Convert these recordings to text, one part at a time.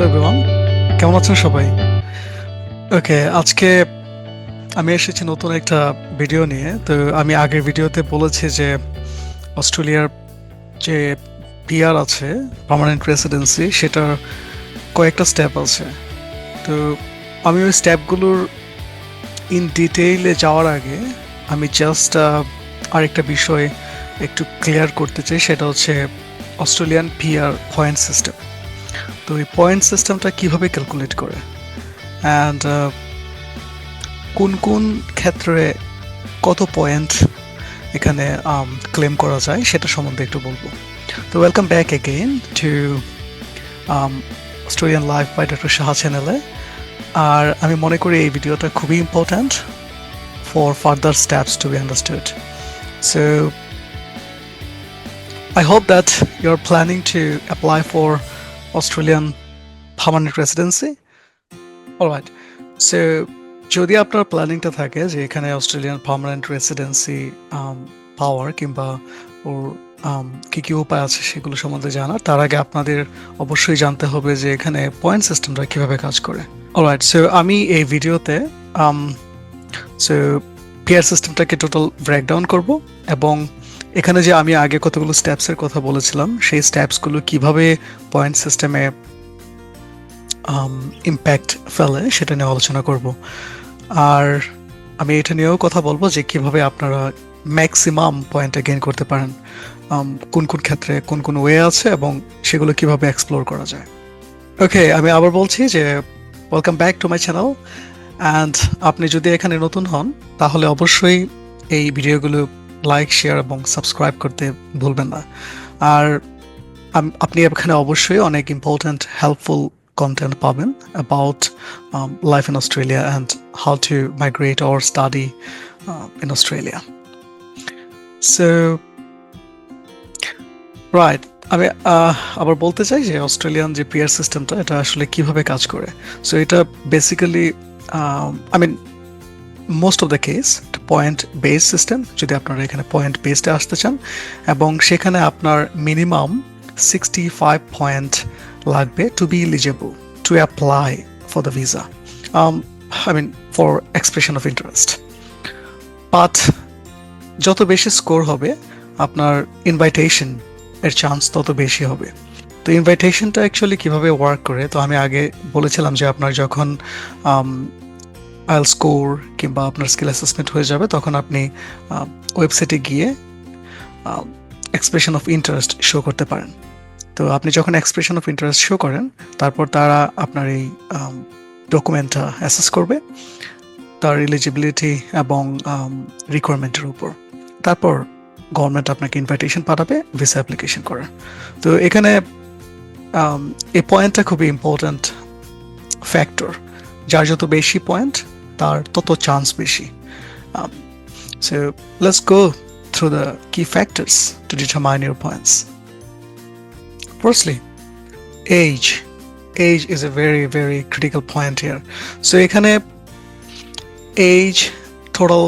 Hello কেমন আছেন সবাই? ওকে, আজকে আমি এসেছি নতুন একটা ভিডিও নিয়ে। তো আমি আগের ভিডিওতে বলেছি যে অস্ট্রেলিয়ার যে পিআর আছে পার্মানেন্ট রেসিডেন্সি সেটার কয়েকটা স্টেপ আছে। তো আমি ওই স্টেপগুলোর ইন ডিটেইলে যাওয়ার আগে আমি জাস্ট আরেকটা বিষয় একটু ক্লিয়ার করতে চাই, সেটা হচ্ছে অস্ট্রেলিয়ান পিআর পয়েন্ট সিস্টেম তো এই পয়েন্ট সিস্টেমটা কীভাবে ক্যালকুলেট করে? অ্যান্ড কোন কোন ক্ষেত্রে কত পয়েন্ট এখানে ক্লেম করা যায় সেটা সম্বন্ধে একটু বলব। তো welcome back again to Australian life by doctor Shah চ্যানেলে আর আমি মনে করি এই ভিডিওটা খুবই important for further steps to be understood so I hope that you're planning to apply for Australian permanent residency. Alright, so যদি আপনার প্ল্যানিংটা থাকে যে এখানে অস্ট্রেলিয়ান পার্মানেন্ট রেসিডেন্সি পাওয়ার কিংবা ওর কী কি কি উপায় আছে সেগুলো সম্বন্ধে জানার তার আগে আপনাদের অবশ্যই জানতে হবে যে এখানে পয়েন্ট সিস্টেমটা কীভাবে কাজ করে অলরাইট সো আমি এই ভিডিওতে সো পিয়ার সিস্টেমটাকে টোটাল ব্রেকডাউন করব এবং এখানে যে আমি আগে কতগুলো স্টেপসের কথা বলেছিলাম সেই স্টেপসগুলো কীভাবে পয়েন্ট সিস্টেমে ইম্প্যাক্ট ফেলে সেটা নিয়ে আলোচনা করব। আর আমি এটা নিয়েও কথা বলব যে কীভাবে আপনারা ম্যাক্সিমাম পয়েন্টটা গেইন করতে পারেন um, কোন কোন ক্ষেত্রে কোন কোন ওয়ে আছে এবং সেগুলো কীভাবে এক্সপ্লোর করা যায়। ওকে আমি আবার বলছি যে welcome back to my channel and আপনি যদি এখানে নতুন হন তাহলে অবশ্যই এই ভিডিওগুলো লাইক শেয়ার এবং সাবস্ক্রাইব করতে ভুলবেন না। আর আপনি এখানে অবশ্যই অনেক ইম্পর্ট্যান্ট হেল্পফুল কন্টেন্ট পাবেন about life in Australia and how to migrate or study in Australia so right আমি আবার বলতে চাই যে অস্ট্রেলিয়ান যে পিয়ার সিস্টেমটা এটা আসলে কীভাবে কাজ করে? সো এটা basically I mean most of the case point base system যদি আপনারা এখানে পয়েন্ট বেসডে আসতে চান, এবং সেখানে আপনার মিনিমাম সিক্সটি ফাইভ পয়েন্ট লাগবে to be eligible to apply for the visa I mean for expression of interest but যত বেশি স্কোর হবে, আপনার ইনভাইটেশন এর চান্স তত বেশি হবে। তো ইনভাইটেশনটা অ্যাকচুয়ালি কীভাবে ওয়ার্ক করে? তো আমি আগে বলেছিলাম যে আপনার যখন আইল স্কোর কিংবা আপনার স্কিল অ্যাসেসমেন্ট হয়ে যাবে, তখন আপনি ওয়েবসাইটে গিয়ে এক্সপ্রেশন অফ ইন্টারেস্ট শো করতে পারেন। তো আপনি যখন এক্সপ্রেশন অফ ইন্টারেস্ট শো করেন, তারপর তারা আপনার এই ডকুমেন্টটা অ্যাসেস করবে, তার এলিজিবিলিটি এবং রিকোয়ারমেন্টের উপর। তারপর গভর্নমেন্ট আপনাকে ইনভাইটেশন পাঠাবে ভিসা অ্যাপ্লিকেশন করার তো এখানে এই পয়েন্টটা খুবই ইম্পর্ট্যান্ট ফ্যাক্টর যার যত বেশি পয়েন্ট তার তত চান্স বেশি। So let's go through the key factors to determine your points firstly age age is a very very critical point here so এখানে age total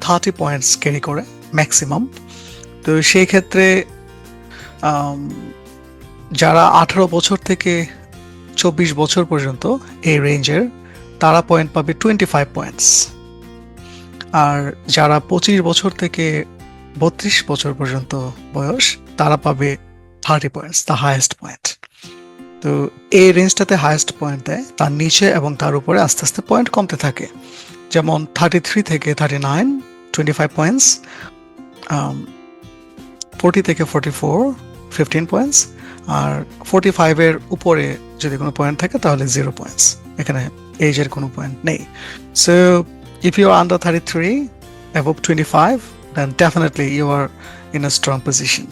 thirty points carry করে maximum তো সেই ক্ষেত্রে um, যারা আঠারো বছর থেকে চব্বিশ বছর পর্যন্ত এই রেঞ্জের তারা পয়েন্ট পাবে টোয়েন্টি ফাইভ পয়েন্টস আর যারা পঁচিশ বছর থেকে বত্রিশ বছর পর্যন্ত বয়স, তারা পাবে thirty points the highest point তো এই রেঞ্জটাতে হায়েস্ট পয়েন্ট দেয়, তার নিচে এবং তার উপরে আস্তে আস্তে পয়েন্ট কমতে থাকে। যেমন থার্টি থ্রি থেকে thirty nine twenty five points forty থেকে ফোরটি ফোর ফিফটিন পয়েন্টস আর ফোরটি ফাইভের উপরে যদি কোনো পয়েন্ট থাকে, তাহলে জিরো পয়েন্টস এখানে এজের কোনো পয়েন্ট নেই। So if you are under thirty three above twenty five then definitely you are in a strong position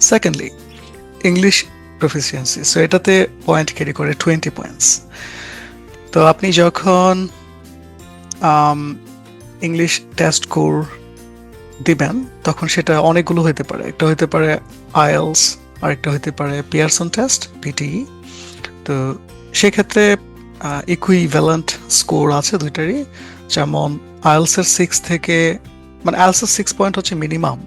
secondly English proficiency so এটাতে পয়েন্ট ক্যারি করে টোয়েন্টি পয়েন্টস তো আপনি যখন ইংলিশ টেস্ট কোর দিবেন, তখন সেটা অনেকগুলো হতে পারে। একটা হতে পারে আইএলস, আরেকটা হতে পারে পিয়ারসন টেস্ট পিটিই। তো সেক্ষেত্রে ইকুইভ্যালেন্ট স্কোর আছে দুইটারই। যেমন আইএলসের সিক্স থেকে মানে আইএলসের সিক্স পয়েন্ট হচ্ছে মিনিমাম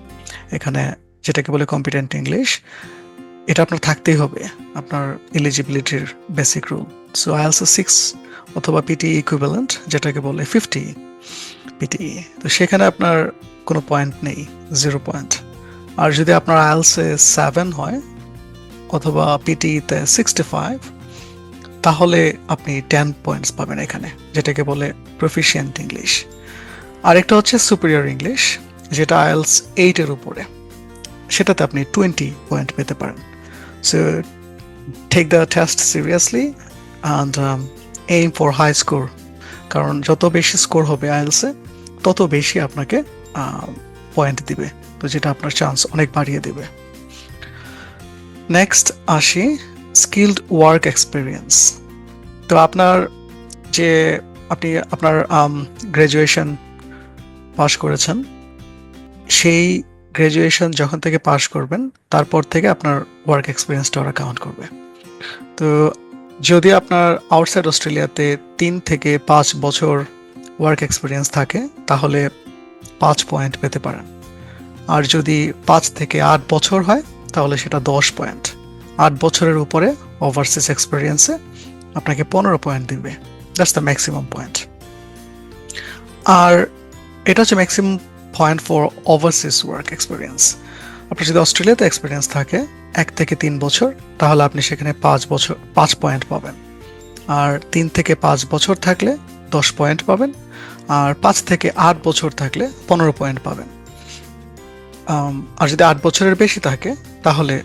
এখানে যেটাকে বলে কম্পিটেন্ট ইংলিশ এটা আপনার থাকতেই হবে, আপনার এলিজিবিলিটির basic rule so IELTS six অথবা পিটি ইকুইভ্যালেন্ট যেটাকে বলে ফিফটি পিটি তো সেখানে আপনার কোনো পয়েন্ট নেই জিরো পয়েন্ট আর যদি আপনার আইএলসে সেভেন হয়, অথবা পিটিতে সিক্সটি ফাইভ তাহলে আপনি টেন পয়েন্টস পাবেন এখানে, যেটাকে বলে প্রফিসিয়েন্ট ইংলিশ আরেকটা হচ্ছে সুপিরিয়র ইংলিশ যেটা আইএলস এইটের উপরে। সেটাতে আপনি টোয়েন্টি পয়েন্ট পেতে পারেন। So take the test seriously and aim for high score কারণ যত বেশি স্কোর হবে আইএলসে তত বেশি আপনাকে পয়েন্ট দিবে। তো যেটা আপনার চান্স অনেক বাড়িয়ে দেবে। নেক্সট আসি স্কিল্ড ওয়ার্ক এক্সপিরিয়েন্স তো আপনার যে আপনি আপনার গ্র্যাজুয়েশন পাশ করেছেন, সেই গ্র্যাজুয়েশন যখন থেকে পাশ করবেন, তারপর থেকে আপনার ওয়ার্ক এক্সপিরিয়েন্সটা ওরা কাউন্ট করবে। তো যদি আপনার আউটসাইড অস্ট্রেলিয়াতে তিন থেকে পাঁচ বছর ওয়ার্ক এক্সপিরিয়েন্স থাকে, তাহলে পাঁচ পয়েন্ট পেতে পারেন। আর যদি পাঁচ থেকে আট বছর হয়, তাহলে সেটা দশ পয়েন্ট আট বছরের উপরে ওভারসিজ এক্সপিরিয়েন্সে আপনাকে পনেরো পয়েন্ট দিবে। দ্যাটস দ্য ম্যাক্সিমাম পয়েন্ট আর এটা হচ্ছে maximum point for overseas work experience আপনার যদি অস্ট্রেলিয়াতে এক্সপিরিয়েন্স থাকে এক থেকে তিন বছর, তাহলে আপনি সেখানে পাঁচ বছর, পাঁচ পয়েন্ট পাবেন। আর তিন থেকে পাঁচ বছর থাকলে দশ পয়েন্ট পাবেন। আর পাঁচ থেকে আট বছর থাকলে পনেরো পয়েন্ট পাবেন। আর যদি আট বছরের বেশি থাকে, তাহলে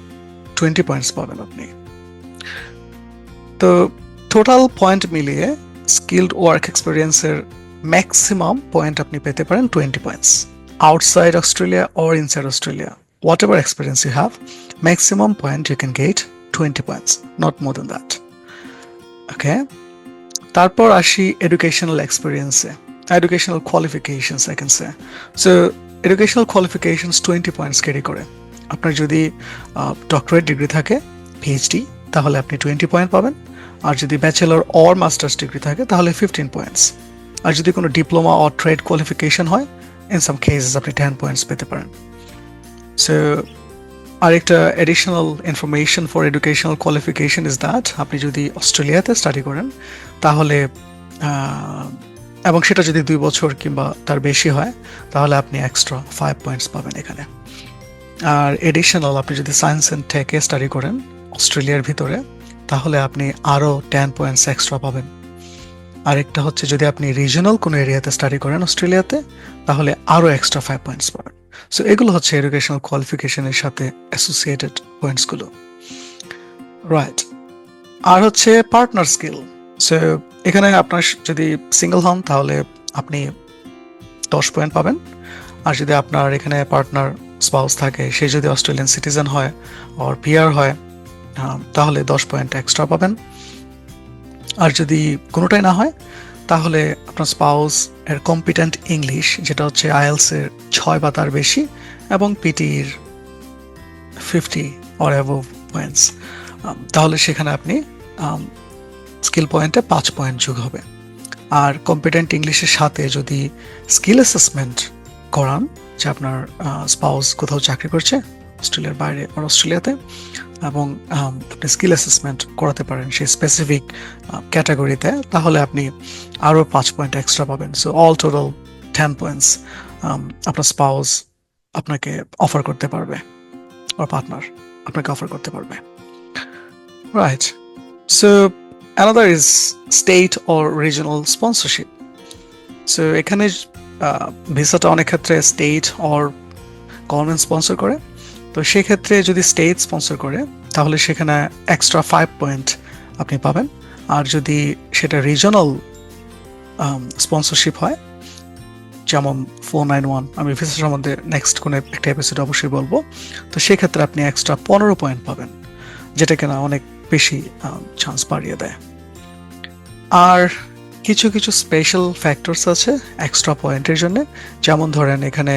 টোয়েন্টি পয়েন্টস পাবেন আপনি। তো টোটাল পয়েন্ট মিলিয়ে স্কিল্ড ওয়ার্ক এক্সপিরিয়েন্সের ম্যাক্সিমাম পয়েন্ট আপনি পেতে পারেন twenty points outside Australia or inside Australia whatever experience you have maximum point you can get twenty points not more than that okay তারপর আসি educational এক্সপিরিয়েন্সে educational qualifications I can say so educational qualifications twenty points carry করে। আপনার যদি doctorate degree থাকে PhD তাহলে আপনি twenty point পাবেন। আর যদি ব্যাচেলর অর মাস্টার্স ডিগ্রি থাকে, তাহলে ফিফটিন পয়েন্টস আর যদি কোনো ডিপ্লোমা অর ট্রেড কোয়ালিফিকেশন হয় ইন সাম কেসেস আপনি টেন পয়েন্টস পেতে পারেন। সো আরেকটা additional information for educational qualification is that আপনি যদি অস্ট্রেলিয়াতে স্টাডি করেন, তাহলে এবং সেটা যদি দুই বছর কিংবা তার বেশি হয়, তাহলে আপনি এক্সট্রা ফাইভ পয়েন্টস পাবেন এখানে। আর এডিশনাল আপনি যদি সায়েন্স অ্যান্ড টেকে স্টাডি করেন অস্ট্রেলিয়ার ভিতরে, তাহলে আপনি আরও টেন পয়েন্টস এক্সট্রা পাবেন। আরেকটা হচ্ছে যদি আপনি রিজনাল কোনো এরিয়াতে স্টাডি করেন অস্ট্রেলিয়াতে, তাহলে আরও এক্সট্রা ফাইভ পয়েন্টস পাবেন। সো এগুলো হচ্ছে এডুকেশনাল কোয়ালিফিকেশনের সাথে অ্যাসোসিয়েটেড পয়েন্টসগুলো রাইট আর হচ্ছে পার্টনার স্কিল সো এখানে আপনার যদি সিঙ্গেল হন, তাহলে আপনি দশ পয়েন্ট পাবেন। আর যদি আপনার এখানে পার্টনার স্পাউস থাকে, সে যদি অস্ট্রেলিয়ান সিটিজেন হয় আর পিআর হয় তাহলে দশ পয়েন্ট এক্সট্রা পাবেন। আর যদি কোনোটাই না হয়, তাহলে আপনার স্পাউস এর কম্পিটেন্ট ইংলিশ যেটা হচ্ছে আইএলস এর ছয় বা তার বেশি, এবং পিটির ফিফটি অর অ্যাবভ পয়েন্টস তাহলে সেখানে আপনি স্কিল পয়েন্টে পাঁচ পয়েন্ট যোগ হবে। আর কম্পিটেন্ট ইংলিশের সাথে যদি স্কিল অ্যাসেসমেন্ট করান যে আপনার স্পাউস কোথাও চাকরি করছে, অস্ট্রেলিয়ার বাইরে আর অস্ট্রেলিয়াতে, এবং আপনি স্কিল অ্যাসেসমেন্ট করাতে পারেন সেই স্পেসিফিক ক্যাটাগরিতে তাহলে আপনি আরও পাঁচ পয়েন্ট এক্সট্রা পাবেন। So all total ten points আপনার স্পাউস আপনাকে অফার করতে পারবে ওর পার্টনার আপনাকে অফার করতে পারবে। Right so another is state or regional sponsorship so এখানে ভিসাটা অনেক ক্ষেত্রে স্টেট অর গভর্নমেন্ট স্পন্সর করে। তো সেক্ষেত্রে যদি স্টেট স্পন্সর করে, তাহলে সেখানে এক্সট্রা ফাইভ পয়েন্ট আপনি পাবেন। আর যদি সেটা রিজনাল স্পন্সরশিপ হয়, যেমন ফোর নাইন ওয়ান আমি ভিসা সম্বন্ধে নেক্সট কোনো একটা এপিসোড অবশ্যই বলব। তো সেক্ষেত্রে আপনি এক্সট্রা পনেরো পয়েন্ট পাবেন, যেটা কিনা অনেক বেশি চান্স বাড়িয়ে দেয়। আর কিছু কিছু স্পেশাল ফ্যাক্টরস আছে এক্সট্রা পয়েন্টের জন্য। যেমন ধরেন এখানে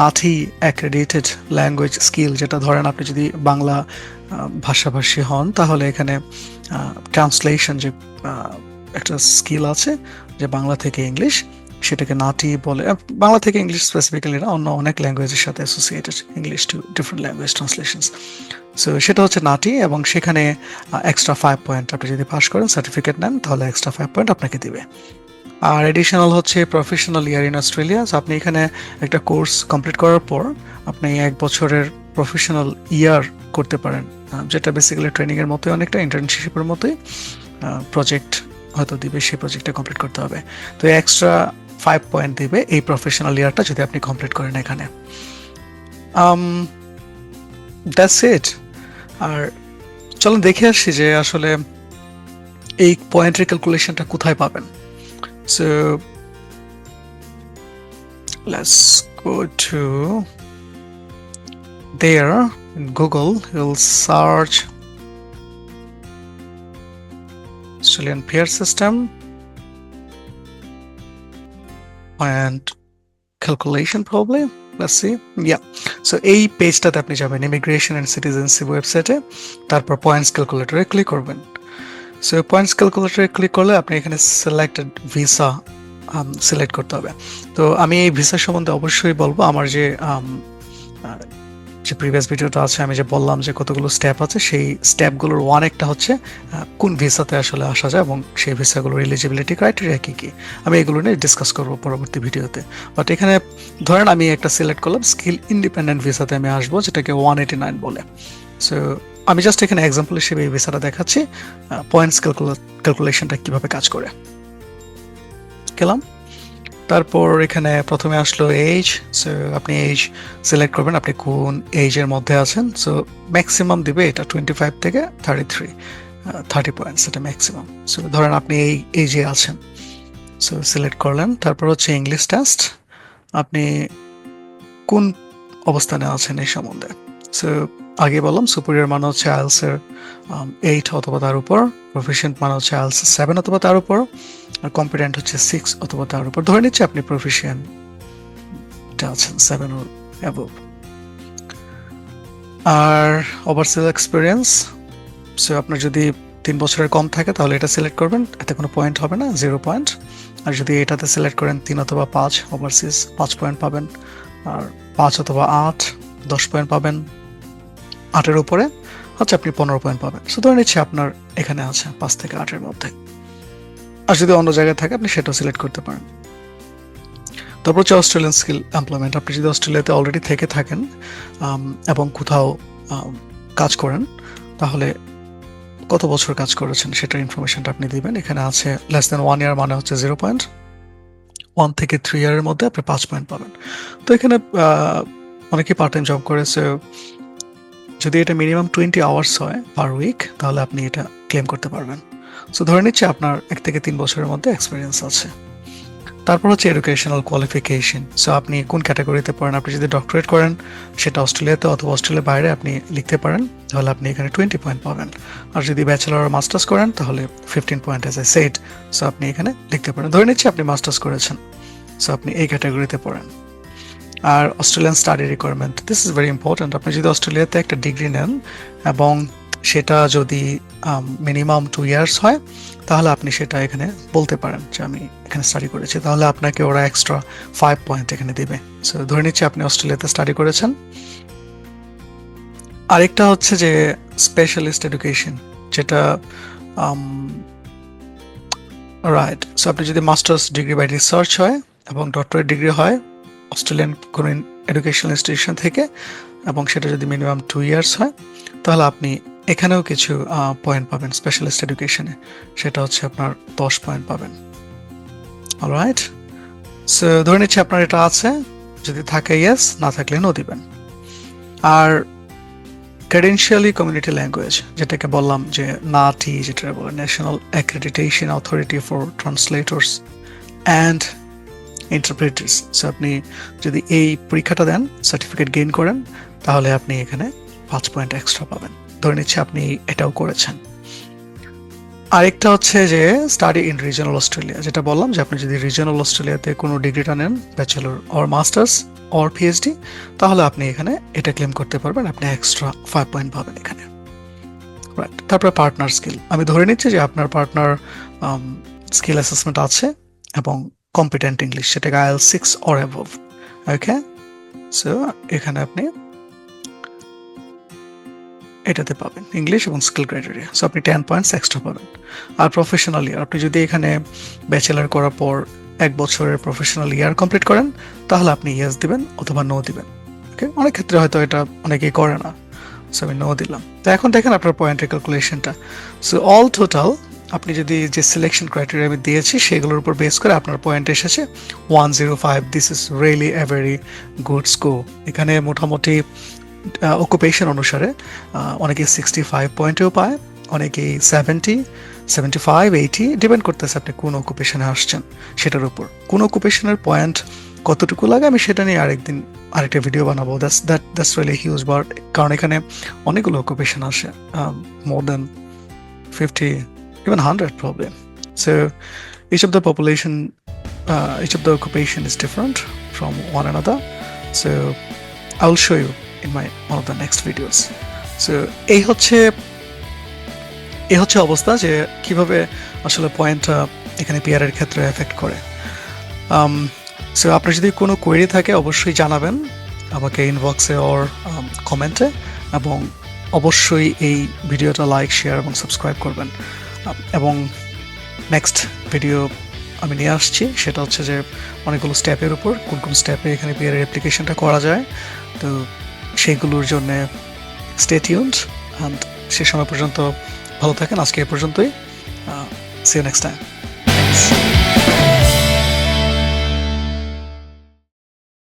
নাথি অ্যাক্রেডিটেড ল্যাঙ্গুয়েজ স্কিল যেটা ধরেন আপনি যদি বাংলা ভাষাভাষী হন, তাহলে এখানে ট্রান্সলেশন যে একটা স্কিল আছে যে বাংলা থেকে ইংলিশ সেটাকে নাটি বলে বাংলা থেকে ইংলিশ স্পেসিফিক্যালি না, অন্য অনেক ল্যাঙ্গুয়েজের সাথে associated English to different language translations so সেটা হচ্ছে নাটি এবং সেখানে এক্সট্রা ফাইভ পয়েন্ট আপনি যদি পাস করেন সার্টিফিকেট নেন, তাহলে এক্সট্রা ফাইভ পয়েন্ট আপনাকে দিবে। আর এডিশনাল হচ্ছে professional year in Australia so আপনি এখানে একটা কোর্স কমপ্লিট করার পর, আপনি এক বছরের প্রফেশনাল ইয়ার করতে পারেন। যেটা বেসিক্যালি ট্রেনিংয়ের মতোই অনেকটা ইন্টার্নশিপের মতোই প্রজেক্ট হয়তো দিবে, সেই প্রজেক্টটা কমপ্লিট করতে হবে। তো এক্সট্রা ফাইভ পয়েন্ট দিবে এই প্রফেশনাল ইয়ারটা যদি আপনি কমপ্লিট করেন এখানে। দ্যাটস ইট আর চলুন দেখে আসছি যে আসলে এই পয়েন্টের ক্যালকুলেশনটা কোথায় পাবেন so let's go to there in Google, you'll search Australian peer system and calculation probably. Let's see yeah so এই পেজটাতে আপনি যাবেন ইমিগ্রেশন অ্যান্ড সিটিজেনশিপ ওয়েবসাইটে তারপর পয়েন্টস ক্যালকুলেটরে ক্লিক করবেন। সো পয়েন্টস ক্যালকুলেটরে ক্লিক করলে আপনি এখানে সিলেক্টেড ভিসা সিলেক্ট করতে হবে। তো আমি এই ভিসা সম্বন্ধে অবশ্যই বলব আমার যে um, যে প্রিভিয়াস ভিডিওটা আছে, আমি যে বললাম যে কতগুলো স্টেপ আছে, সেই স্টেপগুলোর ওয়ান একটা হচ্ছে কোন ভিসাতে আসলে আসা যায় এবং সেই ভিসাগুলোর এলিজিবিলিটি ক্রাইটেরিয়া কী কী? আমি এগুলো নিয়ে ডিসকাস করব পরবর্তী ভিডিওতে। বাট এখানে ধরেন আমি একটা সিলেক্ট করলাম স্কিল ইন্ডিপেন্ডেন্ট ভিসাতে আমি আসব, যেটাকে ওয়ান এইটি নাইন বলে। সো আমি জাস্ট এখানে এক্সাম্পল হিসেবে এই ভিসাটা দেখাচ্ছি পয়েন্টস ক্যালকুলেশনটা কীভাবে কাজ করে। গেলাম? তারপর এখানে প্রথমে আসলো এইজ সো আপনি এইজ সিলেক্ট করবেন, আপনি কোন এইজের মধ্যে আছেন সো ম্যাক্সিমাম দিবে এটা টোয়েন্টি ফাইভ থেকে থার্টি থ্রি থার্টি পয়েন্টস এটা ম্যাক্সিমাম সো ধরেন আপনি এই এইজে আছেন সো সিলেক্ট করলেন, তারপর হচ্ছে ইংলিশ টেস্ট আপনি কোন অবস্থানে আছেন এই সম্বন্ধে? সো আগে বললাম সুপিরিয়র মানে হচ্ছে আইএলসের এইট অথবা তার উপর প্রফিসিয়েন্ট মানে হচ্ছে আইএলস সেভেন অথবা তার উপর আর কম্পিটেন্ট হচ্ছে সিক্স অথবা তার উপর। ধরে নিচ্ছে আপনি প্রফিসিয়েন্ট আছেন সেভেন ওর অ্যাবভ আর ওভারসিল এক্সপিরিয়েন্স সো আপনার যদি তিন বছরের কম থাকে তাহলে এটা সিলেক্ট করবেন, এতে কোনো পয়েন্ট হবে না জিরো পয়েন্ট আর যদি এটাতে সিলেক্ট করেন তিন অথবা পাঁচ ওভারসিজ পাঁচ পয়েন্ট পাবেন। আর পাঁচ অথবা আট, দশ পয়েন্ট পাবেন। আটের উপরে হচ্ছে আপনি পনেরো পয়েন্ট পাবেন। সো ধরে নিচ্ছে আপনার এখানে আছে পাঁচ থেকে আটের মধ্যে। আর যদি অন্য জায়গায় থাকে আপনি সেটাও সিলেক্ট করতে পারেন। তারপর হচ্ছে অস্ট্রেলিয়ান স্কিল এমপ্লয়মেন্ট আপনি যদি অস্ট্রেলিয়াতে অলরেডি থেকে থাকেন এবং কোথাও কাজ করেন তাহলে কত বছর কাজ করেছেন সেটার ইনফরমেশনটা আপনি দিবেন। এখানে আছে লেস দেন ওয়ান ইয়ার মানে হচ্ছে জিরো পয়েন্ট ওয়ান থেকে থ্রি ইয়ারের মধ্যে আপনি পাঁচ পয়েন্ট পাবেন। তো এখানে আহ, অনেকেই পার্ট টাইম জব করেছে যদি এটা মিনিমাম টোয়েন্টি আওয়ার্স হয় পার উইক তাহলে আপনি এটা ক্লেম করতে পারবেন। সো ধরে নিচ্ছে আপনার এক থেকে তিন বছরের মধ্যে এক্সপিরিয়েন্স আছে। তারপর হচ্ছে এডুকেশনাল কোয়ালিফিকেশন সো আপনি কোন ক্যাটাগরিতে পড়েন? আপনি যদি ডক্টরেট করেন, সেটা অস্ট্রেলিয়াতে অথবা অস্ট্রেলিয়ার বাইরে আপনি লিখতে পারেন, তাহলে আপনি এখানে টোয়েন্টি পয়েন্ট পাবেন। আর যদি ব্যাচেলার আর মাস্টার্স করেন, তাহলে fifteen point is a set so আপনি এখানে লিখতে পারেন। ধরে নিচ্ছি আপনি মাস্টার্স করেছেন। সো আপনি এই ক্যাটাগরিতে পড়েন। আর Australian study requirement this is very important আপনি যদি অস্ট্রেলিয়াতে একটা ডিগ্রি নেন এবং সেটা যদি মিনিমাম টু ইয়ার্স হয়, তাহলে আপনি সেটা এখানে বলতে পারেন যে আমি এখানে স্টাডি করেছি। তাহলে আপনাকে ওরা এক্সট্রা ফাইভ পয়েন্ট এখানে দেবে। সো ধরে নিচ্ছি আপনি অস্ট্রেলিয়াতে স্টাডি করেছেন। আরেকটা হচ্ছে যে স্পেশালিস্ট এডুকেশন যেটা রাইট সো আপনি যদি মাস্টার্স ডিগ্রি বাই রিসার্চ হয় এবং ডক্টরেট ডিগ্রি হয় অস্ট্রেলিয়ান কোনো এডুকেশনাল ইনস্টিটিউশন থেকে এবং সেটা যদি মিনিমাম টু ইয়ার্স হয়, তাহলে আপনি এখানেও কিছু পয়েন্ট পাবেন স্পেশালিস্ট এডুকেশনে সেটা হচ্ছে আপনার দশ পয়েন্ট পাবেন। রাইট সো ধরে নিচ্ছি আপনার এটা আছে, যদি থাকে ইয়েস না থাকলে নো দিবেন। আর ক্রেডেন্সিয়ালি কমিউনিটি ল্যাঙ্গুয়েজ যেটাকে বললাম যে নাটি, যেটা বলে national accreditation authority for translators and interpreters so আপনি যদি এই পরীক্ষাটা দেন সার্টিফিকেট গেইন করেন, তাহলে আপনি এখানে পাঁচ পয়েন্ট এক্সট্রা পাবেন। ধরে নিচ্ছি আপনি এটাও করেছেন। আরেকটা হচ্ছে যে স্টাডি ইন রিজনাল অস্ট্রেলিয়া যেটা বললাম যে আপনি যদি রিজনাল অস্ট্রেলিয়াতে কোনো ডিগ্রিটা নেন bachelor or masters or PhD তাহলে আপনি এখানে এটা ক্লেম করতে পারবেন, আপনি এক্সট্রা ফাইভ পয়েন্ট পাবেন এখানে। রাইট তারপরে পার্টনার স্কিল আমি ধরে নিচ্ছি যে আপনার পার্টনার স্কিল অ্যাসেসমেন্ট আছে এবং কম্পিটেন্ট ইংলিশ সেটাকে IL six or above okay so এখানে আপনি এটাতে পাবেন ইংলিশ এবং স্কিল ক্রাইটেরিয়া সো আপনি টেন পয়েন্টস এক্সট্রা পাবেন। আর প্রফেশনাল ইয়ার আপনি যদি এখানে ব্যাচেলার করার পর এক বছরের প্রফেশনাল ইয়ার কমপ্লিট করেন, তাহলে আপনি ইয়েস দিবেন অথবা নো দিবেন। ওকে অনেক ক্ষেত্রে হয়তো এটা অনেকেই করে না। সো আমি নো দিলাম। তো এখন দেখেন আপনার পয়েন্টের ক্যালকুলেশনটা সো অল টোটাল আপনি যদি যে সিলেকশন ক্রাইটেরিয়া আমি দিয়েছি, সেগুলোর উপর বেস করে আপনার পয়েন্ট এসেছে one zero five this is really a very good score এখানে মোটামুটি অকুপেশন অনুসারে অনেকে সিক্সটি ফাইভ পয়েন্টেও পায় অনেকে seventy seventy five eighty depend করতেছে আপনি কোন অকুপেশনে আসছেন সেটার উপর কোন অকুপেশনের পয়েন্ট কতটুকু লাগে আমি সেটা নিয়ে আরেকদিন আরেকটা ভিডিও বানাবো that's that that's really huge but কারণ এখানে অনেকগুলো অকুপেশন আসে more than fifty even 100 problem. So each of the population, uh, each of the occupation is different from one another. I will show you in my one of the next videos. So এই হচ্ছে এই হচ্ছে অবস্থা যে কীভাবে আসলে পয়েন্টটা এখানে পিয়ারের ক্ষেত্রে এফেক্ট করে। সো আপনার যদি কোনো কোয়েরি থাকে অবশ্যই জানাবেন আমাকে ইনবক্সে ওর কমেন্টে এবং অবশ্যই এই ভিডিওটা লাইক শেয়ার এবং সাবস্ক্রাইব করবেন। আম, এবং নেক্সট ভিডিও আমি নিয়ে আসছি সেটা হচ্ছে যে অনেকগুলো স্টেপের উপর কোন কোন স্টেপে এখানে বিয়ারের অ্যাপ্লিকেশনটা করা যায়। তো সেইগুলোর জন্য স্টেটিউন্ড সে সময় পর্যন্ত ভালো থাকেন। আজকে এ পর্যন্তই। C next time